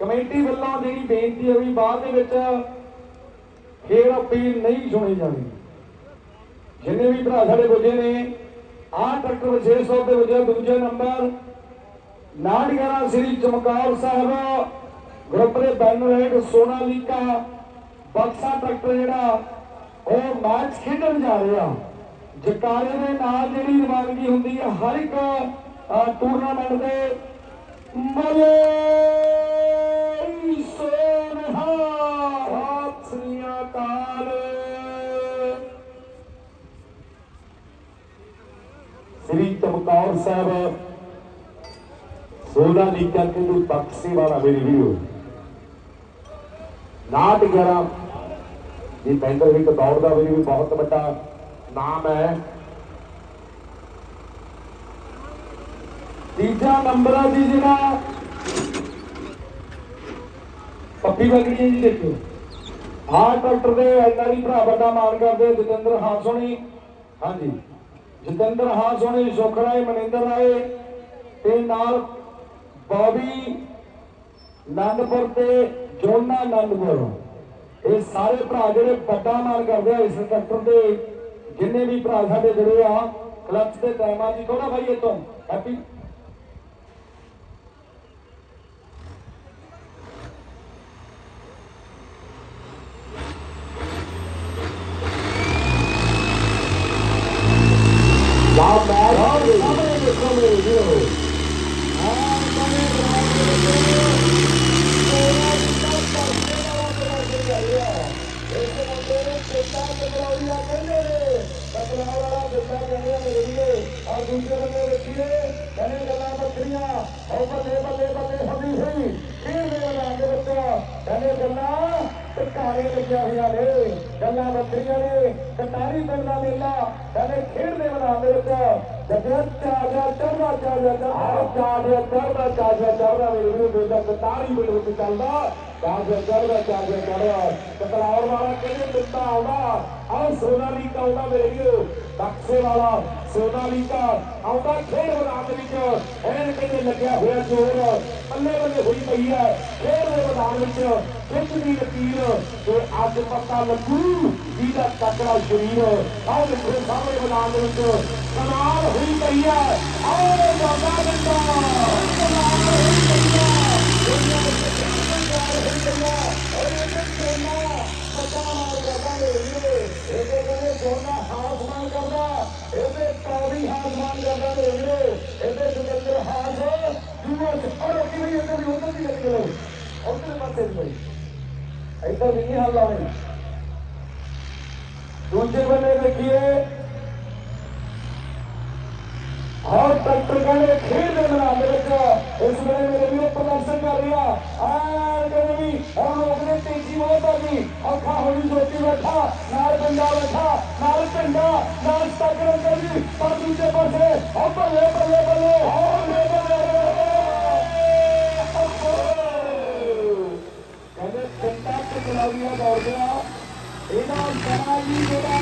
Committee ਵੱਲੋਂ ਜਿਹੜੀ ਬੇਨਤੀ ਹੈ ਵੀ ਬਾਅਦ ਦੇ ਵਿੱਚ ਖੇਡ ਅਪੀਲ ਨਹੀਂ ਸੁਣੀ ਜਾਣੀ। ਜਿੰਨੇ ਵੀ ਭਰਾ ਸਾਡੇ ਪੁੱਜੇ ਨੇ, ਆਹ ਟਰੈਕਟਰ ਵਿਸ਼ੇਸ਼ ਤੌਰ ਵਜੇ, ਦੂਜੇ ਨੰਬਰ ਨਾੜਗਰਾ ਸ੍ਰੀ ਚਮਕੌਰ ਸਾਹਿਬ ਗਰੁੱਪ ਦੇ ਬੈਨਰ ਹੇਠ ਸੋਨਾਲੀਕਾ, ਬਕਸਾ ਟਰੈਕਟਰ ਜਿਹੜਾ, ਉਹ ਮੈਚ ਖੇਡਣ ਜਾ ਰਿਹਾ। ਜਕਾਰੇ ਦੇ ਨਾਲ ਜਿਹੜੀ ਰਵਾਨਗੀ ਹੁੰਦੀ ਹੈ, ਹਰ ਇੱਕ ਟੂਰਨਾਮੈਂਟ ਦੇ ਮਲੇ ਸ੍ਰੀ ਸਾਹਿਬ। ਸੋਨਾ ਲੀਕਾ ਕਿੰਦੂ ਬਖਸ਼ੀ ਵਾਲਾ ਮੇਰੀ ਵੀਡੀਓ ਨਾਟ 11 ਇਹ ਬੈਂਡਰ ਵੀ ਦੌੜ ਦਾ ਵੀ ਬਹੁਤ ਵੱਡਾ ਨਾਮ ਹੈ। ਤੀਜਾ ਨੰਬਰ ਆ ਜੀ ਜਿਹੜਾ। ਪੱਪੀ ਵਗੀ ਜੀ ਦੇਖੋ। ਆਹ ਡਾਕਟਰ ਦੇ ਐਨਆਰਈ ਭਰਾ ਵੱਡਾ ਮਾਨ ਕਰਦੇ ਜਤਿੰਦਰ ਹਾਸੋਣੀ ਹਾਂਜੀ। ਜਤਿੰਦਰ ਹਾਸੋਣੀ ਸੁਖਰਾਏ ਮਨਿੰਦਰ ਰਾਏ ਤੇ ਨਾਲ ਬੌਬੀ ਨੰਦਪੁਰ ਤੇ ਜੋਨਾ ਨੰਦਪੁਰ। ਇਹ ਸਾਰੇ ਭਰਾ ਜਿਹੜੇ ਵੱਡਾ ਮਾਨ ਕਰਦੇ ਆ ਇਸ ਟਰੈਕਟਰ ਦੇ ਜਿੰਨੇ ਵੀ ਭਰਾ ਸਾਡੇ ਜਿਹੜੇ ਆ ਕਲੱਚ ਦੇ ਟਾਈਮਾਂ ਜੀ ਥੋੜਾ ਭਾਈ ਇਤੋਂ ਹੈਪੀ ਵਾਹ ਮੈਂ ਸਾਹਮਣੇ ਦੇਖੋ ਮੇਰੇ ਵੀਰੋ ਆ ਬਣੇ ਦੂਜੇ ਬੰਦੇ ਰੱਖੀਏ ਕਹਿੰਦੇ ਗੱਲਾਂ ਬੱਕਰੀਆਂ ਉਹ ਬੱਲੇ ਬੱਲੇ ਬੱਲੇ ਸੀ ਹੋਈ ਖੇਡਦੇ ਵਾਲਾ ਦੇ ਵਿੱਚ ਕਹਿੰਦੇ ਗੱਲਾਂ ਟਿਕਾਰੇ ਲੱਗਿਆ ਹੋਇਆ ਨੇ ਗੱਲਾਂ ਬੱਕਰੀਆਂ ਨੇ ਕਟਾਰੀ ਪਿੰਡ ਦਾ ਮੇਲਾ ਕਹਿੰਦੇ ਖੇਡਦੇ ਦੇ ਬੱਚਾ ਦੇ ਵਿੱਚ ਚੱਲਦਾ ਚਾਜਾ ਚੜਦਾ ਚਾਜਾ ਚੜਦਾ ਕਤਲਾਉਣ ਵਾਲਾ ਕਿਹਨੇ ਦਿੱਤਾ ਆਉਂਦਾ ਆਹ ਸੋਨਾਲੀਕਾ ਆਉਂਦਾ ਮੇਰੇ ਵੀਰੋ ਬਕਸੇ ਵਾਲਾ ਸੋਨਾਲੀਕਾ ਆਉਂਦਾ ਖੇਡ ਮੈਦਾਨ ਦੇ ਵਿੱਚ ਐਨ ਕਹਿੰਦੇ ਲੱਗਿਆ ਹੋਇਆ ਜੋਰ ਪੱਲੇ ਬੱਲੇ ਹੋਈ ਪਈ ਹੈ ਖੇਡ ਦੇ ਮੈਦਾਨ ਵਿੱਚ ਖਿੱਚ ਦੀ ਲਕੀਰ ਤੇ ਅੱਜ ਪਤਾ ਲੱਗੂ ਜਿਹਦਾ ਤਕੜਾ ਸ਼ਰੀਰ ਆਹ ਦੇਖੋ ਸਾਹਮਣੇ ਮੈਦਾਨ ਦੇ ਵਿੱਚ ਕਮਾਲ ਹੋਈ ਪਈ ਹੈ ਆਹ ਬਾਬਾ ਬੰਦਾ ਕਮਾਲ ਹੋਈ ਪਈ ਹੈ ਦੁਨੀਆ ਵਿੱਚ ਕਮਾਲ ਹੋਈ ਪਈ ਹੈ ਔਰ ਇਹ ਸੋਨਾ ਪਤਾ ਮਾਰ ਕਰਦਾ ਮੇਰੇ ਵੀਰੋ ਇਹਦੇ ਕਹਿੰਦੇ ਸੋਨਾ ਹਾਸਮਾਨ ਕਰਦਾ ਇਹਦੇ ਕੌੜੀ ਹਾਸਮਾਨ ਕਰਦਾ ਮੇਰੇ ਵੀਰੋ ਇਹਦੇ ਸੁੰਦਰ ਹਾਸ ਦੂਆ ਔਰ ਕਿਵੇਂ ਇਹਦੇ ਵੀ ਉਧਰ ਦੀ ਗੱਲ ਕਰੋ ਉਧਰ ਪਾਸੇ ਦੀ ਬਈ ਇੱਧਰ ਵੀ ਨਹੀਂ ਹੱਲ ਆਉਣੀ ਦੂਜੇ ਬੰਨੇ ਦੇਖੀਏ ਔਰ ਟਰੈਕਟਰ ਕਹਿੰਦੇ ਖੇਡ ਦੇ ਮੈਦਾਨ ਦੇ ਵਿੱਚ ਇਸ ਵੇਲੇ ਮੇਰੇ ਵੀਰੋ ਪ੍ਰਦਰਸ਼ਨ ਕਰ ਰਿਹਾ। ਆ ਕਹਿੰਦੇ ਵੀ ਹੁਣ ਲੋਕਨੇ ਤੇਜ਼ੀ ਬਹੁਤ ਆ ਗਈ ਅੱਖਾਂ ਹੋਣੀ ਸੋਚੀ ਬੈਠਾ, ਨਾਲ ਬੰਦਾ ਬੈਠਾ, ਨਾਲ ਝੰਡਾ ਨਾਲ ਸਟਾਕਰ ਅੰਦਰ ਜੀ ਪਰ ਦੂਜੇ ਪਾਸੇ ਉਹ ਬੱਲੇ ਬੱਲੇ ਬੱਲੇ ਹੋਰ ਬੱਲੇ ਬੱਲੇ ਕਹਿੰਦੇ ਚੰਡਾ ਟਕਰਾਵੀਆਂ ਦੌੜ ਗਿਆ। ਇਹਨਾਂ ਸਮਾਂ ਜੀ ਜਿਹੜਾ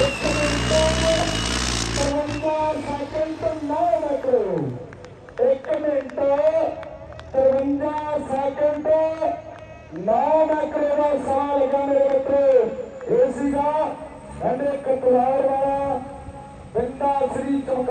ਇੱਕ ਮਿੰਟ ਤਰਵੰਜਾ ਸੈਕਿੰਡ ਤੋਂ ਨੌ ਮੈਕਰੋ ਇੱਕ ਮਿੰਟ ਤਰਵੰਜਾ ਸੈਕਿੰਡ ਨੌ ਮੈਕਰੋ ਦਾ ਸਵਾਲ ਲੱਗਾ ਮੇਰੇ ਮਿੱਤਰੋ ਇਹ ਸੀਗਾ ਕਹਿੰਦੇ